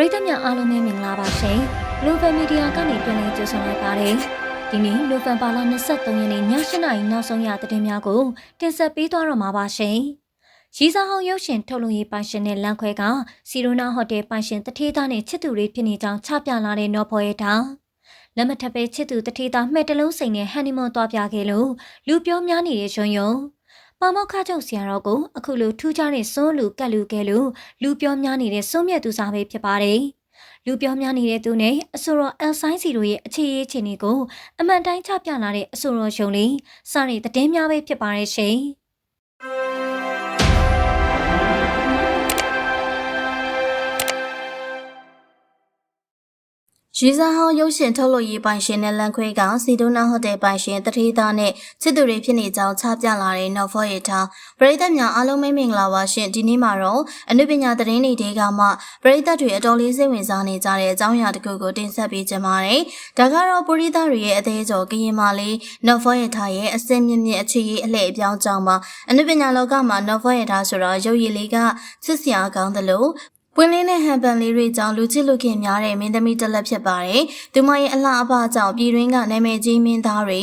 ရိသတ်များအားလုံးပဲမင်္ဂလာပါရှင်။ Global Media ကနေပြန်လည်ကြိုဆိုလိုက်ပါတယ်။ဒီနေ့နိုဝင်ဘာလ23ရက်နေ့ည7:00နာရီနောက်ဆုံးရသတင်းများကိုတင်ဆက်ပေးသွားတော့မှာပါရှင်။ရီစာဟောင်းရုပ်ရှင်ထုတ်လုပ်ရေးပိုင်ရှင်နဲ့လန်ခွဲကစီရိုနာဟိုတယ်ပိုင်ရှင်တထေးသားနဲ့ချစ်သူတွေဖြစ်နေကြောင်းချပြလာတဲ့နော်ဖော်ရဲ့တာလက်မထပ်ပဲချစ်သူတထေးသားမှဲ့တလုံးစိန်နဲ့ဟန်နီမွန်သွားပြခဲ့လို့လူပြောများနေတဲ့ရွှွန်ယုံ ပါမောက်ခချုပ်ဆရာတော်ကိုအခုလိုထူးခြားတဲ့စွန်းလူကတ်လူကဲလို့လူပြောများနေတဲ့စွန်းမြတ်သူစားပဲဖြစ်ပါတယ်။လူပြောများနေတဲ့သူနဲ့အဆိုတော်အယ်ဆိုင်စီတို့ရဲ့အခြေရေးအခြေအနေကိုအမှန်တိုင်းချပြလာတဲ့အဆိုတော်ရှုံလေးစတဲ့သတင်းများပဲဖြစ်ပါရဲ့ရှင်။ ရီစာဟောင်းရုပ်ရှင်ထုတ်လုပ်ရေးပိုင်ရှင်နဲ့လန်ခွေးကစီဒိုနာဟိုတယ်ပိုင်ရှင်တထေးသားနဲ့ချစ်သူတွေဖြစ်နေကြောင်းချပြလာတဲ့နော်ဖော့ရထားပရိသတ်များအားလုံးမင်္ဂလာပါရှင်ဒီနေ့မှာတော့အနုပညာသတင်းတွေတဲကမှပရိသတ်တွေအတော်လေးစိတ်ဝင်စားနေကြတဲ့အကြောင်းအရာတစ်ခုကိုတင်ဆက်ပေးကြပါမယ်ဒါကတော့ပရိသတ်တွေရဲ့အသေးကျော်ကရင်မာလေးနော်ဖော့ရထားရဲ့အစင်မြင့်မြင့်အခြေရေးအလှည့်အပြောင်းကြောင်းပါအနုပညာလောကမှာနော်ဖော့ရထားဆိုတော့ရုပ်ရည်လေးကချစ်စရာကောင်းသလို ပွင့်လင်းတဲ့ဟန်ပန်လေးတွေကြောင့်လူချစ်လူခင်များတဲ့မင်းသမီးတစ်လက်ဖြစ်ပါတယ်။သူမရဲ့အလှအပကြောင့်ပြည်တွင်းကနာမည်ကြီးမင်းသားတွေ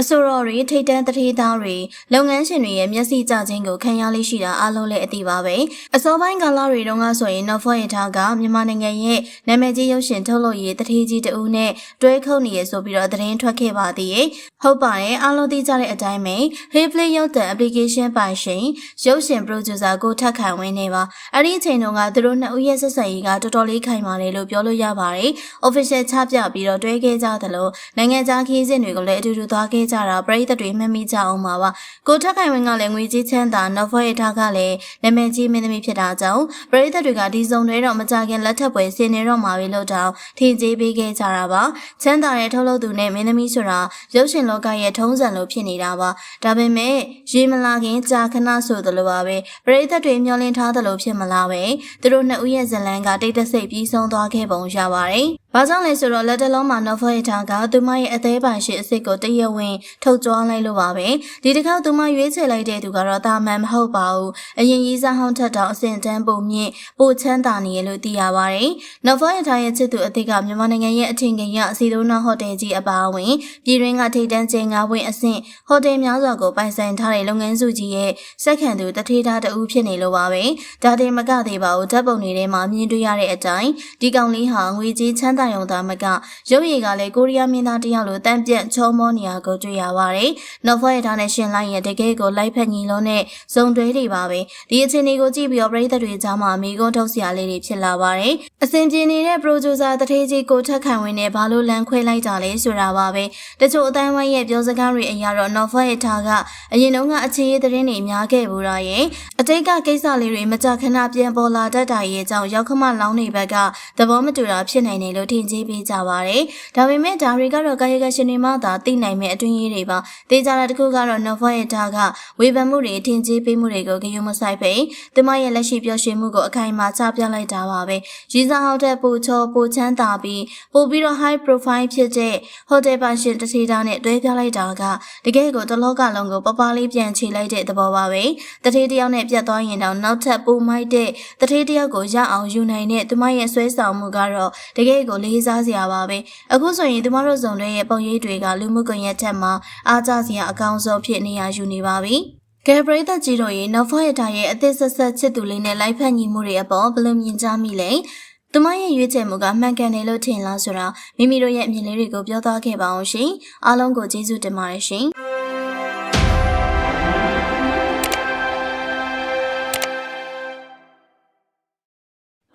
အဆိုတော်တွေထိတ်တန်းတထေးသားတွေလုပ်ငန်းရှင်တွေရဲ့မျက်စိကျခြင်းကိုခံရလေးရှိတာအလုံးလည်းအသိပါပဲအစောပိုင်းကာလတွေတုန်းကဆိုရင်နော်ဖော့ရထားကမြန်မာနိုင်ငံရဲ့နာမည်ကြီးရုပ်ရှင်ထုတ်လုပ်ရေးတထေးကြီးတဦးနဲ့တွဲခုတ်နေရဆိုပြီးတော့သတင်းထွက်ခဲ့ပါသေးရဲ့ဟုတ်ပါတယ်အားလုံးသိကြတဲ့အတိုင်းပဲ Replay ရုပ်သံ application ပိုင်ရှင်ရုပ်ရှင် producer ကိုထက်ခံဝင်းနေပါအဲ့ဒီအချိန်တုန်းကသူတို့နှစ်ဦးရဲ့ဆက်ဆံရေးကတော်တော်လေးခိုင်မာတယ်လို့ပြောလို့ရပါတယ် official ချပြပြီးတော့တွဲခဲ့ကြသလိုနိုင်ငံခြားခီးစဉ်တွေကိုလည်းအတူတူသွားခဲ့ကြတာပရိသတ်တွေမှတ်မိကြအောင်ပါပါကိုထက်ခိုင်ဝင်းကလည်းငွေကြေးချမ်းသာနော်ဖော့ရထားကလည်းနာမည်ကြီးမင်းသမီးဖြစ်တာကြောင့်ပရိသတ်တွေကဒီစုံတွေတော့မကြခင်လက်ထပ်ပွဲဆင်နေတော့မှာပဲလို့တောင်ထင်ကြေးပေးခဲ့ကြတာပါချမ်းသာတဲ့ထုတ်လုပ်သူနဲ့မင်းသမီးဆိုတာရုပ်ရှင်လောကရဲ့ထုံးစံလိုဖြစ်နေတာပါဒါပေမဲ့ရေမလာခင်ကြာခဏဆိုသလိုပါပဲပရိသတ်တွေမျှော်လင့်ထားသလိုဖြစ်မလားပဲသူတို့နှစ်ဦးရဲ့ဇလန်းကတိတ်တဆိတ်ပြီးဆုံးသွားခဲ့ပုံရပါတယ် ဘာကြောင့်လဲဆိုတော့လက်တလုံးမှာနော်ဖောရထားကသူမရဲ့အသေးပိုင်ရှိအစ်စ်ကိုတရဝင်းထုတ်ကြွားလိုက်လို့ပါပဲဒီတစ်ခါသူမရွေးချယ်လိုက်တဲ့သူကတော့တာမန်မဟုတ်ပါဘူးအရင်ရေးစားဟောင်းထက်တော့အဆင့်တန်းပုံမြင့်ပိုချမ်းသာနေရလို့သိရပါတယ်နော်ဖောရထားရဲ့ချစ်သူအသေးကမြန်မာနိုင်ငံရဲ့အထင်ကြီးရစီဒိုနာဟိုတယ်ကြီးအပါအဝင်ပြည်တွင်းကထိပ်တန်းကျင်းငါးဝင်းအဆင့်ဟိုတယ်များစွာကိုပိုင်ဆိုင်ထားတဲ့လုပ်ငန်းစုကြီးရဲ့စက်ခံသူတထေးသားတဦးဖြစ်နေလို့ပါပဲဒါတင်မကသေးပါဘူးဓာတ်ပုံတွေထဲမှာမြင်တွေ့ရတဲ့အတိုင်းဒီကောင်လေးဟာငွေကြီးချမ်းသာရုံသာမကရုပ်ရည်ကလည်းကိုရီးယားမင်းသားတယောက်လိုတန့်ပြန့်ချောမောနေရကိုတွေ့ရပါတယ်။နော်ဖောရထားနဲ့ရှင်လိုက်ရဲ့တကယ်ကိုလိုက်ဖက်ညီလုံးနဲ့ဇုံတွဲတွေပါပဲ။ဒီအခြေအနေကိုကြည့်ပြီးတော့ပရိသတ်တွေကြားမှာမိကုန်းထုတ်စရာလေးတွေဖြစ်လာပါတယ်။အစဉ်ပြေနေတဲ့ producer တထေးကြီးကိုထက်ခံဝင်နဲ့ဘာလို့လန်ခွဲလိုက်တာလဲဆိုတာပါပဲ။တချို့အတိုင်းဝိုင်းရဲ့ပြောစကားတွေအရာတော့နော်ဖောရထားကအရင်တုန်းကအခြေရေးသတင်းတွေများခဲ့ဘူးတော့ရဲ့အတိတ်ကကိစ္စလေးတွေမကြခဏပြန်ပေါ်လာတတ်တာရဲ့အကြောင်းရောက်ခမလောင်းနေဘက်ကသဘောမတူတာဖြစ်နိုင်တယ်လို့ထင်ကြီးပေးကြပါတယ်။ဒါပေမဲ့ဒါတွေကတော့ကာယကရှင်တွေမှသာသိနိုင်မဲ့အတွင်းရေးတွေပါ။တေးကြတာတစ်ခုကတော့နော်ဖောရဲ့ထားကဝေဖန်မှုတွေထင်ကြီးပေးမှုတွေကိုဂရုမစိုက်ပဲသူမရဲ့လက်ရှိပြောရှင်မှုကိုအခိုင်အမာချပြလိုက်တာပါပဲ။ရီစာဟောက်တဲ့ပူချောပူချမ်းသာပြီးပို့ပြီးတော့ high profile ဖြစ်တဲ့ဟိုတယ်ပါရှင်တစ်ထေးသားနဲ့တွဲပြလိုက်တာကတကယ်ကိုတလောကလုံးကိုပပလေးပြန်ချေလိုက်တဲ့သဘောပါပဲ။တထေးတယောက်နဲ့ပြတ်သွားရင်တော့နောက်ထပ်ပူမိုက်တဲ့တထေးတယောက်ကိုရအောင်ယူနိုင်တဲ့သူမရဲ့ဆွဲဆောင်မှုကတော့တကယ်ကိုလေးစားစရာပါပဲ။အခုဆိုရင်သူမတို့စုံတွေရဲ့ပုံရိပ်တွေကလူမှုကွန်ရက်ထက်မှာအားကျစရာအကောင်းဆုံးဖြစ်နေရယူနေပါပြီ။ကယ်ပရိသတ်ကြီးတို့ရဲ့နော်ဖောရတာရဲ့အသစ်ဆက်ဆက်ချစ်သူလေးနဲ့လိုက်ဖက်ညီမှုတွေအပေါ်ဘယ်လိုမြင်ကြမိလဲ။သူမရဲ့ရွေးချယ်မှုကမှန်ကန်တယ်လို့ထင်လားဆိုတာမိမိတို့ရဲ့အမြင်လေးတွေကိုပြောသားခဲ့ပါအောင်ရှင်။အားလုံးကိုကျေးဇူးတင်ပါတယ်ရှင်။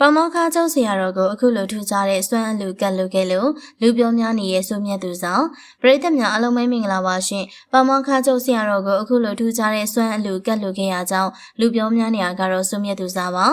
ပမောခါကျုပ်ဆရာတော်ကိုအခုလိုထူကြတဲ့စွမ်းအလူကတ်လူခဲ့လို့လူပြောများနေရဲ့ဆိုမြတ်သူဆောင်ပရိသတ်များအလုံးမင်္ဂလာပါရှင်ပမောခါကျုပ်ဆရာတော်ကိုအခုလိုထူကြတဲ့စွမ်းအလူကတ်လူခဲ့ရကြောင်းလူပြောများနေရကတော့ဆိုမြတ်သူဆောင်ပါ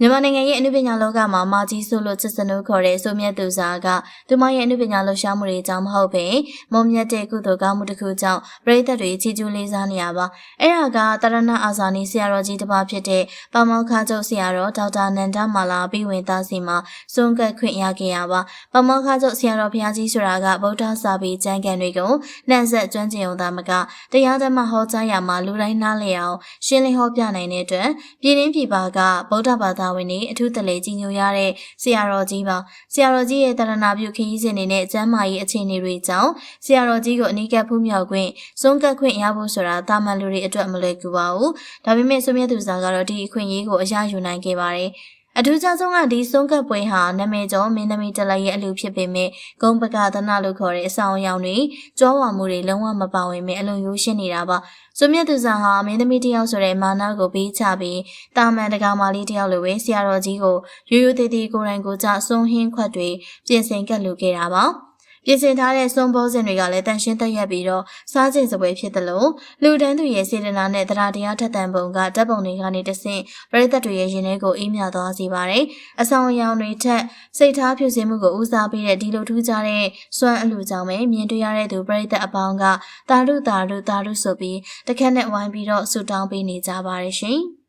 မြန်မာနိုင်ငံရဲ့အနုပညာလောကမှာမာကြီးဆိုလို့ချစ်စနုခေါ်တဲ့ဆိုမြတ်သူစာကသူမရဲ့အနုပညာလှူရှားမှုတွေကြောင့်မဟုတ်ဘဲမုံမြတ်တဲ့ကုသိုလ်ကောင်းမှုတစ်ခုကြောင့်ပရိသတ်တွေချီးကျူးလေးစားနေရပါအဲ့ဒါကတရဏအာဇာနည်ဆရာတော်ကြီးတစ်ပါးဖြစ်တဲ့ပမောက္ခချုပ်ဆရာတော်ဒေါက်တာနန္ဒမာလာပြီးဝင်သားစီမှာစွန့်ကပ်ခွင့်ရခဲ့ရပါပမောက္ခချုပ်ဆရာတော်ဘုရားကြီးဆိုတာကဗုဒ္ဓစာပေကျမ်းဂန်တွေကိုနှံ့ဆက်ကျွမ်းကျင်ုံသားမကတရားဓမ္မဟောကြားရမှာလူတိုင်းနားလည်အောင်ရှင်းလင်းဟောပြနိုင်တဲ့အတွက်ပြည်ရင်းပြည်ပါကဗုဒ္ဓဘာသာသာဝင်တွေအထူးတလဲကြီးညိုရတဲ့ဆရာတော်ကြီးပါဆရာတော်ကြီးရဲ့တရဏပြုခရီးစဉ်တွေနဲ့ကျမ်းမာရေးအခြေအနေတွေကြောင့်ဆရာတော်ကြီးကိုအနီးကပ်ဖူးမြောက်ခွင့်စွန့်ကပ်ခွင့်ရဖို့ဆိုတာတာမန်လူတွေအတွက်မလွယ်ကူပါဘူးဒါပေမဲ့ဆွေမြတ်သူစာကတော့ဒီအခွင့်အရေးကိုအရယူနိုင်ခဲ့ပါတယ် အထူးခြားဆုံးကဒီဆုံးကပ်ပွဲဟာနာမည်ကျော်မင်းသမီးတလိုက်ရဲ့အလူဖြစ်ပေမဲ့ဂုံပကသနာလို့ခေါ်တဲ့အဆောင်အယောင်တွေကြောဝါမှုတွေလုံးဝမပါဝင်မဲ့အလုံးရိုးရှင်းနေတာပါ။စွမြတ်သူစာဟာမင်းသမီးတယောက်ဆိုတဲ့မာနကိုပေးချပြီးတာမန်တကာမာလေးတယောက်လိုပဲဆရာတော်ကြီးကိုရိုးရိုးသေးသေးကိုယ်တိုင်ကိုယ်ကျစွန့်ဟင်းခွက်တွေပြင်ဆင်ကတ်လူခဲ့တာပါ။ ပြင်ဆင်ထားတဲ့စွန်ဘောစင်တွေကလည်းတန်ရှင်းတက်ရက်ပြီးတော့စားချိန်စပွဲဖြစ်တယ်လို့လူတန်းသူရဲ့စေတနာနဲ့တရားတရားထက်သန်ပုံကဓာတ်ပုံတွေကနေတဆင့်ပရိသတ်တွေရဲ့ရင်ထဲကိုအေးမြသွားစေပါတယ်။အဆောင်အယောင်တွေထက်စိတ်ထားဖြူစင်မှုကိုဦးစားပေးတဲ့ဒီလိုထူးခြားတဲ့စွမ်းအလူကြောင့်ပဲမြင်တွေ့ရတဲ့သူပရိသတ်အပေါင်းကတာရုတာရုတာရုဆိုပြီးတခက်နဲ့ဝိုင်းပြီးတော့ဆူတောင်းပေးနေကြပါတယ်ရှင်။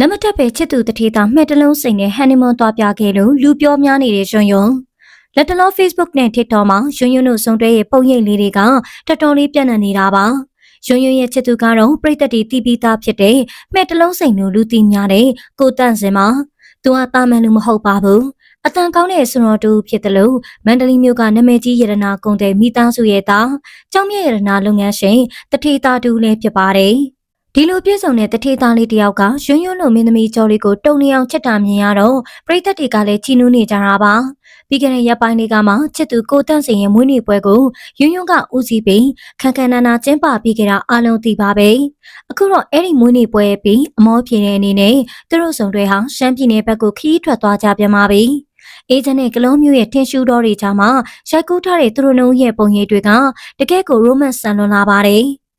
လက်မတက်ပဲချစ်သူတထေတာမှဲ့တလုံးစိန်နဲ့ဟန်နီမွန်သွားပြခဲ့လို့လူပြောများနေတဲ့ရွှွန်ယွန်လက်တလော Facebook နဲ့ TikTok မှာရွှွန်ယွန်တို့ဆုံတွဲရဲ့ပုံရိပ်လေးတွေကတော်တော်လေးပြန့်နှံ့နေတာပါရွှွန်ယွန်ရဲ့ချစ်သူကတော့ပြိသက်တီတီးပြီးသားဖြစ်တဲ့မှဲ့တလုံးစိန်တို့လူသိများတဲ့ကိုတန့်စင်မှာသူဟာတာမန်လူမဟုတ်ပါဘူးအတန်ကောင်းတဲ့ဆွန်တော်တူဖြစ်တယ်လို့မန္တလေးမြို့ကနာမည်ကြီးရတနာကုံတဲ့မိသားစုရဲ့သားကျောင်းမြရတနာလုပ်ငန်းရှင်တထေတာတူလည်းဖြစ်ပါတယ် ဒီလိုပြည့်စုံတဲ့တထေသားလေးတယောက်ကရွှွန်းရွှွန်းလိုမင်းသမီးကျော်လေးကိုတုံနေအောင်ချက်တာမြင်ရတော့ပရိသတ်တွေကလည်းချီနူးနေကြတာပါပြီးခဲ့တဲ့ရက်ပိုင်းလေးကမှချစ်သူကိုတန့်စင်ရဲ့မွေးနေ့ပွဲကိုရွှွန်းရွှွန်းကဦးစီးပြီးခန်းခန်းနာနာကျင်းပပြီးကြတာအားလုံးသိပါပဲအခုတော့အဲ့ဒီမွေးနေ့ပွဲပြီးအမောပြေတဲ့အနေနဲ့သူတို့ဆောင်တွေဟာရှမ်းပြည်နယ်ဘက်ကိုခီးထွက်သွားကြပြန်ပါပြီအေဂျင့်နဲ့ကလုံးမျိုးရဲ့ထင်ရှူတော်တွေကြားမှာရိုက်ကူးထားတဲ့သူတို့နှုတ်ရဲ့ပုံရိပ်တွေကတကယ့်ကို romance ဆန်လွန်လာပါတယ်။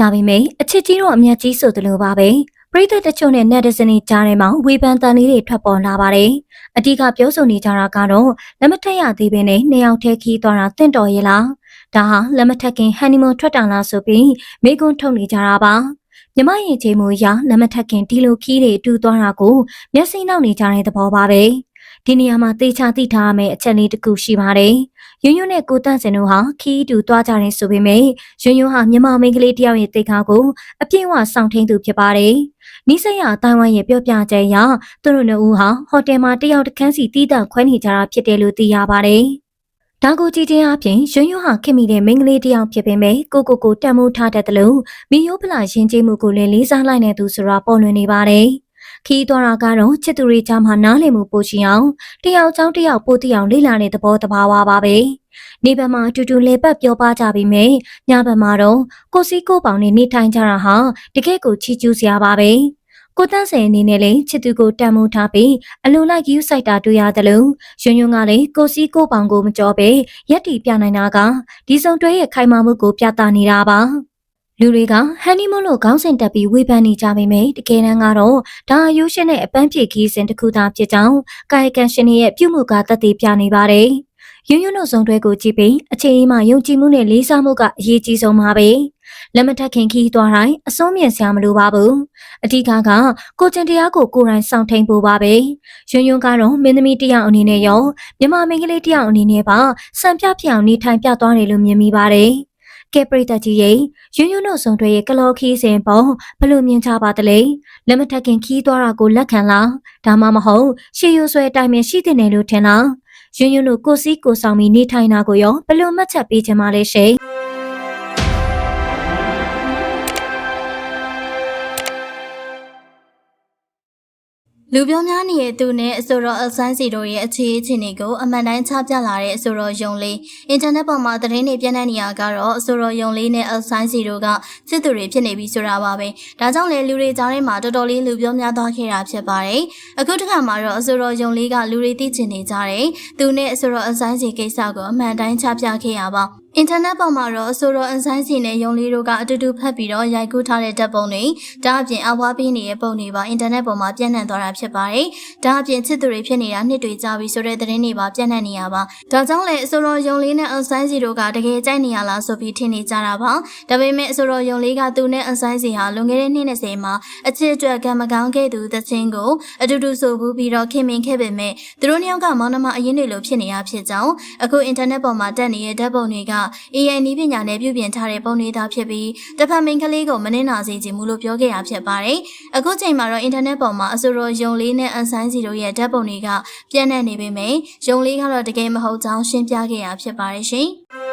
ဒါပေမဲ့အချစ်ကြီးတော့အမျက်ကြီးဆိုသလိုပါပဲ။ပရိသတ်တချို့နဲ့ netizen တွေကြားထဲမှာဝေဖန်တန်လေးတွေထွက်ပေါ်လာပါတယ်။အဓိကပြောဆိုနေကြတာကတော့လက်မထက်ရသေးဘဲနဲ့နှစ်ယောက်တည်းခီးသွားတာတင့်တော်ရဲ့လား။ဒါဟာလက်မထက်ခင်ဟန်နီမွန်ထွက်တာလားဆိုပြီးမိကွန်းထုတ်နေကြတာပါ။မြမရင်ချင်းမူရလက်မထက်ခင်ဒီလိုခီးတွေတူသွားတာကိုမျက်စိနောက်နေကြတဲ့သဘောပါပဲ။ဒီနေရာမှာသေချာသိထားရမယ့်အချက်လေးတစ်ခုရှိပါတယ်။ ရွံ့ရွံ့နဲ့ကိုတန့်စင်တို့ဟာခီးတူသွားကြတယ်ဆိုပေမဲ့ရွံ့ရွံ့ဟာမြန်မာမိန်းကလေးတယောက်ရဲ့တိတ်ခါကိုအပြည့်အဝစောင့်ထိန်သူဖြစ်ပါတယ်။နီးစပ်ရအတိုင်းဝိုင်းရဲ့ပြောပြချက်အရသူတို့နှစ်ဦးဟာဟိုတယ်မှာတယောက်တစ်ခန်းစီတီးတန့်ခွဲနေကြတာဖြစ်တယ်လို့သိရပါတယ်။ဒါကိုကြည့်ခြင်းအပြင်ရွံ့ရွံ့ဟာခင်မိတဲ့မိန်းကလေးတယောက်ဖြစ်ပေမဲ့ကိုကိုကိုတတ်မှုထားတတ်တယ်လို့မီယိုးဖလာရင်ကျေးမှုကိုလည်းလေးစားလိုက်နေသူဆိုတာပေါ်လွင်နေပါတယ်။ ခီးသွားတာကတော့ချစ်သူတွေကြားမှာနားလည်မှုပိုရှိအောင်တယောက်ချောင်းတယောက်ပိုတိအောင်လေ့လာတဲ့သဘောတဘာဝပါပဲနေဘက်မှာတူတူလေပတ်ပြောပါကြပြီမယ်ညဘက်မှာတော့ကိုစီကိုပေါင်နဲ့နေထိုင်ကြတာဟာတကယ့်ကိုချီကျူးစရာပါပဲကိုတန်းစင်အနေနဲ့လည်းချစ်သူကိုတန်မိုးထားပြီးအလိုလိုက်ယူဆိုင်တာတွေ့ရတယ်လို့ရွှွညွန့်ကလည်းကိုစီကိုပေါင်ကိုမကြောပဲရက်တီပြနိုင်တာကဒီစုံတွဲရဲ့ခိုင်မာမှုကိုပြသနေတာပါ လူတွေကဟန်နီမွန်းလို့ခေါင်းစဉ်တက်ပြီးဝေဖန်နေကြပေမဲ့တကယ်တမ်းကတော့ဒါအယုရှင်နဲ့အပန်းဖြေခီးစဉ်တစ်ခုသာဖြစ်ကြောင်းကာယကံရှင်ရဲ့ပြုမှုကသက်သေပြနေပါတယ်။ရွံ့ရွံ့တို့စုံတွဲကိုကြည့်ပြီးအချိန်အမှယုံကြည်မှုနဲ့လေးစားမှုကအရေးကြီးဆုံးပါပဲ။လက်မထက်ခင်ခီးသွားတိုင်းအဆုံးမြင်စရာမလိုပါဘူး။အဓိကကကိုကျင်တရားကိုကိုယ်တိုင်စောင့်ထိန်ဖို့ပါပဲ။ရွံ့ရွံ့ကတော့မင်းသမီးတယောက်အနေနဲ့ရောမြမမင်းကလေးတယောက်အနေနဲ့ပါစံပြပြအောင်နေထိုင်ပြသွားတယ်လို့မြင်မိပါတယ်။ ကဲပရိသတ်ကြီးရဲ့ရွရွနှုတ်ဆောင်တွေရဲ့ကလော်ခီးစဉ်ပေါ်ဘလို့မြင်ချပါတလဲလက်မထက်ခင်ခီးသွားတာကိုလက်ခံလားဒါမှမဟုတ်ရှေးရိုးဆွဲအတိုင်းပဲရှိတဲ့နယ်လို့ထင်လားရွရွနှုတ်ကိုစီးကိုဆောင်ပြီးနေထိုင်တာကိုရောဘလို့မှတ်ချက်ပေးချင်ပါလဲရှင် လူပြောများနေတဲ့သူနဲ့အဆိုတော်အဆိုင်းစီတို့ရဲ့အခြေအခြေအနေကိုအမှန်တိုင်းချပြလာတဲ့အဆိုတော်ယုံလေးအင်တာနက်ပေါ်မှာသတင်းတွေပြန့်နှံ့နေရကတော့အဆိုတော်ယုံလေးနဲ့အဆိုင်းစီတို့ကစစ်သူတွေဖြစ်နေပြီဆိုတာပါပဲဒါကြောင့်လေလူတွေကြားထဲမှာတော်တော်လေးလူပြောများသွားခဲ့တာဖြစ်ပါတယ်အခုတစ်ခါမှာတော့အဆိုတော်ယုံလေးကလူတွေသိချင်နေကြတယ်သူနဲ့အဆိုတော်အဆိုင်းစီကိစ္စကိုအမှန်တိုင်းချပြခဲ့ရပါ အင်တာနက်ပေါ်မှာတော့အဆိုတော်အန်ဆိုင်စီနဲ့ယုံလေးတို့ကအတူတူဖတ်ပြီးတော့ရိုက်ကူးထားတဲ့ဓာတ်ပုံတွေဒါအပြင်အဝါပေးနေတဲ့ပုံတွေပါအင်တာနက်ပေါ်မှာပြန့်နှံ့သွားတာဖြစ်ပါတယ်။ဒါအပြင်ချစ်သူတွေဖြစ်နေတာနှစ်တွေကြာပြီဆိုတဲ့သတင်းတွေပါပြန့်နှံ့နေရပါ။ဒါကြောင့်လည်းအဆိုတော်ယုံလေးနဲ့အန်ဆိုင်စီတို့ကတကယ်ကြိုက်နေရလားဆိုပြီးထင်နေကြတာပါ။ဒါပေမဲ့အဆိုတော်ယုံလေးကသူနဲ့အန်ဆိုင်စီဟာလွန်ခဲ့တဲ့နှစ်20မှာအချစ်အတွက်ကံမကောင်းခဲ့သူသချင်းကိုအတူတူဆိုဘူးပြီးတော့ခင်မင်ခဲ့ပေမဲ့သူတို့နှစ်ယောက်ကမောင်နှမအရင်တွေလိုဖြစ်နေရဖြစ်ကြောင်းအခုအင်တာနက်ပေါ်မှာတက်နေတဲ့ဓာတ်ပုံတွေက AI နည်းပညာနဲ့ပြုပြင်ထားတဲ့ပုံနေသားဖြစ်ပြီးတစ်ဖက်မိန်ကလေးကိုမနှင်းနာစေခြင်းမူလို့ပြောခဲ့ရဖြစ်ပါတယ်။အခုချိန်မှာတော့အင်တာနက်ပေါ်မှာအဆိုတော်ယုံလေးနဲ့အန်ဆိုင်းစီတို့ရဲ့ဓာတ်ပုံတွေကပြန့်နှံ့နေပေမယ့်ယုံလေးကတော့တကယ်မဟုတ်ကြောင်းရှင်းပြခဲ့ရဖြစ်ပါတယ်ရှင်။